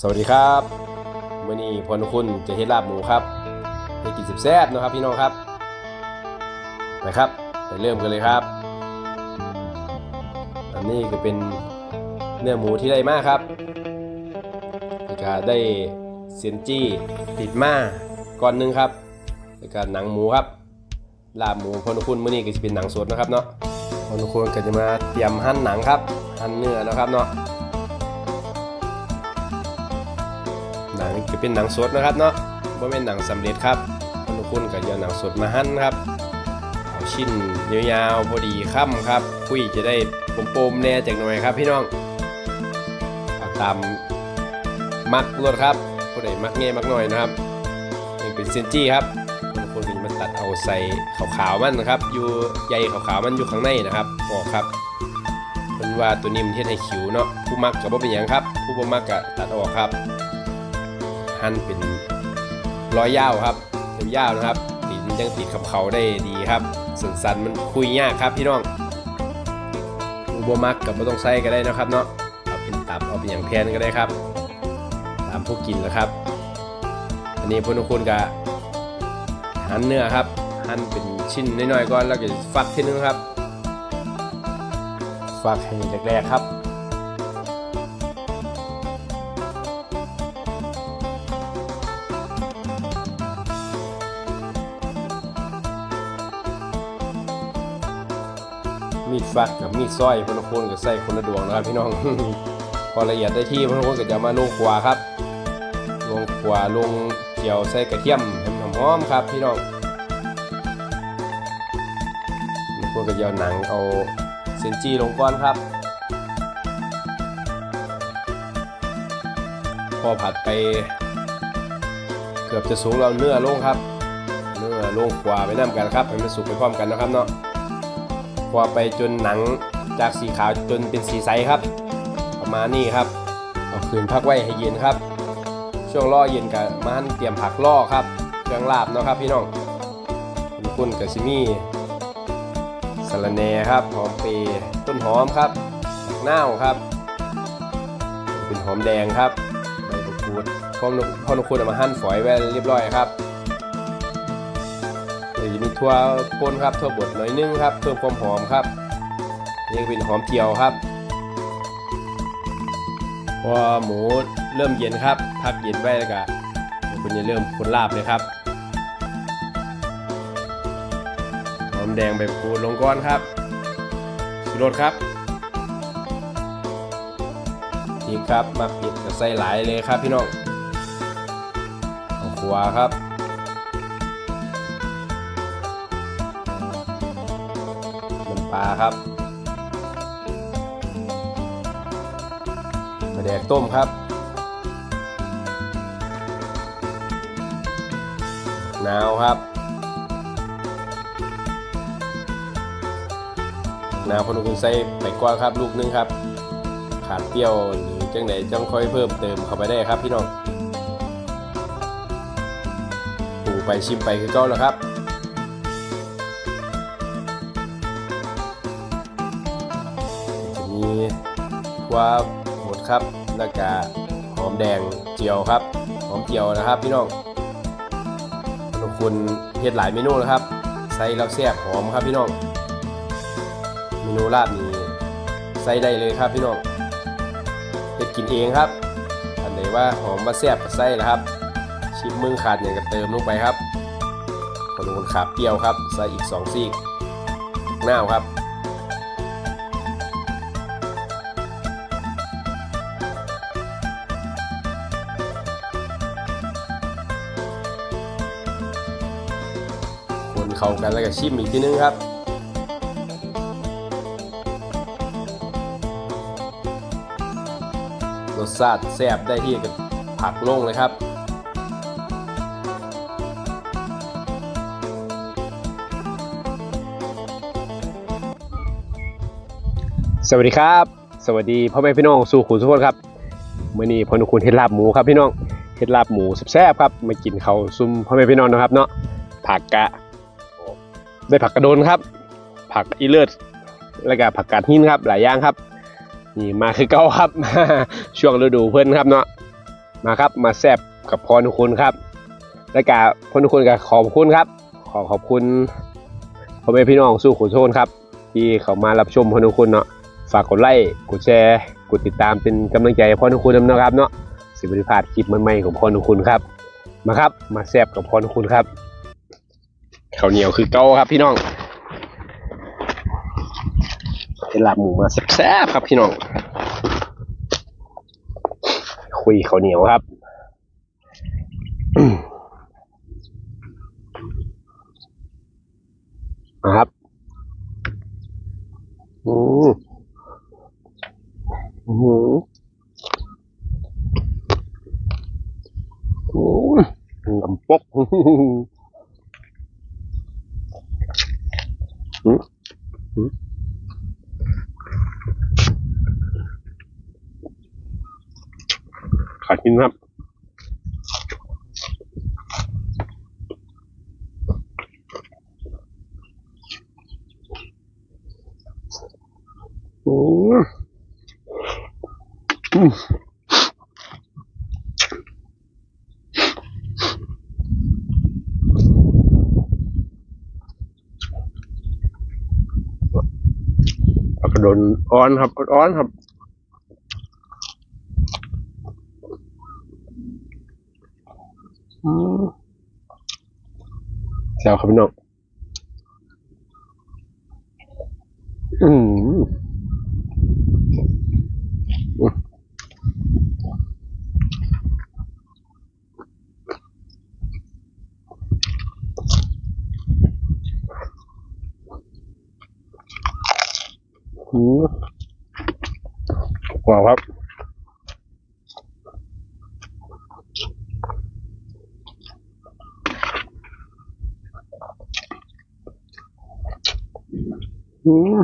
สวัสดีครับมื่อนี้พลคุณจะเฮ็ดลาบหมูครับให้กินสิบแซ่บนะครับพี่น้องครับไปครับไปเริ่มกันเลยครับ อันนี้ก็เป็นเนื้อหมูที่ได้มากครับแล้วก็ได้เซียนจี้ติดมาก้อนหนึงครับแล้วก็หนังหมูครับลาบหมูพลคุณมื่อนี้ก็จะเป็นหนังสดนะครับเนาะพลคุณก็จะมาเตรียมหั่นหนังครับหั่นเนื้อนะครับเนาะ นังจะเป็นหนังสดนะครับเนาะบ่เป็นหนังสำเร็จครับคนทุกคนก็จะเอาหนังสดมาหั่นครับเอาชิ้นยาวๆพอดีค่ำครับคุยจะได้ปมๆแน่จากหน่อยครับพี่น้องเอาตามมักรวดครับผู้ใดมักแง่มักหน่อยนะครับนี่เป็นเซนจี้ครับคนทุกคนก็จะมาตัดเอาใส่ขาวๆมันนะครับ อยู่ใยขาวๆมันอยู่ข้างในนะครับออกครับเพิ่นว่าตัวนี้มันเฮ็ดให้ขิวเนาะผู้มักก็บ่เป็นหยังครับ ผู้บ่มักก็ตัดออกครับ หั่นเป็นร้อยยาวครับยาวนะครับติดมันยังติดกับเขาได้ดีครับสันสันมันคุยยากครับพี่น้องอุบมักกับไม่ต้องใส่ก็ได้นะครับเนาะเอาเป็นตับเอาเป็นอย่างแทนก็ได้ครับ ตามผู้กินนะครับ อันนี้พวกคุณก็หั่นเนื้อครับหั่นเป็นชิ้นน้อยๆก่อนแล้วก็ฟักทีนึงครับ ฟักให้แรกๆครับ มีดฟักกับมีดสร้อยพนคนก็ใส่คนละดวงนะครับพี่น้อง พอละเอียดได้ที่พนคนก็จะมาลงขวาครับ ลงขวาลงเจียวใส่กระเทียมให้มันหอมๆครับพี่น้องพวกก็จะเอาหนังเอาเซนจีลงก้อนครับ พอผัดไป เกือบจะสูงเราเนื้อลงครับ เนื้อลงขวาไปน้ำกันครับให้มันสุกไปพร้อมกันนะครับเนาะ พอไปจนหนังจากสีขาวจนเป็นสีใสครับ ประมาณนี้ครับเอาคืนพักไว้ให้เย็นครับ ช่วงล่อเย็นกับมาหั่นเตรียมผักล่อครับเครื่องลาบเนาะครับพี่น้องคุณคุณกับซิมี่สะรแนครับหอมเปรย์ต้นหอมครับผักนาวครับ เป็นหอมแดงครับใบมะกรูดพร้อมพ่อนุคุณเอามาหั่นฝอยไว้เรียบร้อยครับ เดี๋ยวจะมีทั่วป่นครับทั่วบดหน่อยนึงครับเพิ่มความหอมครับนี่ก็เป็นหอมเจียวครับ พอหมูเริ่มเย็นครับ พักเย็นไว้แล้วก็คุณจะเริ่มคนลาบเลยครับหอมแดงแบบปูลงก้อนครับชูรสครับนี่ครับมาปิดกับไส้หลายเลยครับพี่น้องเอาขัวครับ ปลาครับมะแดกต้มครับ นาวครับนาวพนุคุณใส่ไปกว้างครับ ลูกนึงครับ ขาดเปรี้ยวหรือจังไหนจังค่อยเพิ่มเติมเข้าไปได้ครับพี่น้องปรุงไปชิมไปคือเก้าแล้วครับ วหมดครับแล้วก็หอมแดงเจียวครับ หอมเจียวนะครับพี่น้องขนมคุณเฮ็ดหลายเมนูนะครับ ใส่แล้วแซ่บหอมครับพี่น้อง เมนูลาบนี้ใส่ได้เลยครับพี่น้องเฮ็ดกินเองครับ อันไหนว่าหอมมาแซ่บก็ใส่แล้วครับ ชิมมึงขาดอย่างกับเติมลงไปครับขนมคุณขาเปรี้ยวครับ ใส่อีก2ซีกหน้าครับ เข้ากันแล้วก็ชิมอีกทีนึงครับรสชาติแซ่บได้ที่กับผักลงเลยครับ สวัสดีครับ สวัสดีพ่อแม่พี่น้องสู่ขุนสุขคนครับมื่อนี้พอนุคุณเฮ็ดลาบหมูครับพี่น้องเฮ็ดลาบหมูแซ่บๆครับมากินเขาซุ่มพ่อแม่พี่น้องนะครับเนาะผักกะ ได้ผักกระโดนครับ ผักอีเลิศแล้วก็ผักกาดหินครับ หลายอย่างครับ นี่มาคือเก้าครับ ช่วงฤดูเพิ่นครับเนาะมาครับมาแซบกับพรทุกคนครับ และกาพรทุกคนกับขอบคุณครับ ขอขอบคุณพ่อแม่พี่น้องสู้ขุนโทนครับ ที่เขามารับชมพรทุกคนเนาะฝากกดไลค์กดแชร์กดติดตามเป็นกำลังใจให้พรทุกคนนำนะครับเนาะสิบริพาดคลิปใหม่ๆของพรทุกคนครับ มาครับมาแซบกับพรทุกคนครับ ข้าวเหนียวคือเก้าครับพี่น้องเป็นลาบหมูมาแซ่บๆครับพี่น้อง คุยข้าวเหนียวครับนะครับ อืมอืมอืมลำปกอืมอืม ขาดกินครับอืมอืมปลากระโดนอ้อนครับอ้อนครับแซวครับพี่น้องอืม อืมว้าวครับอืม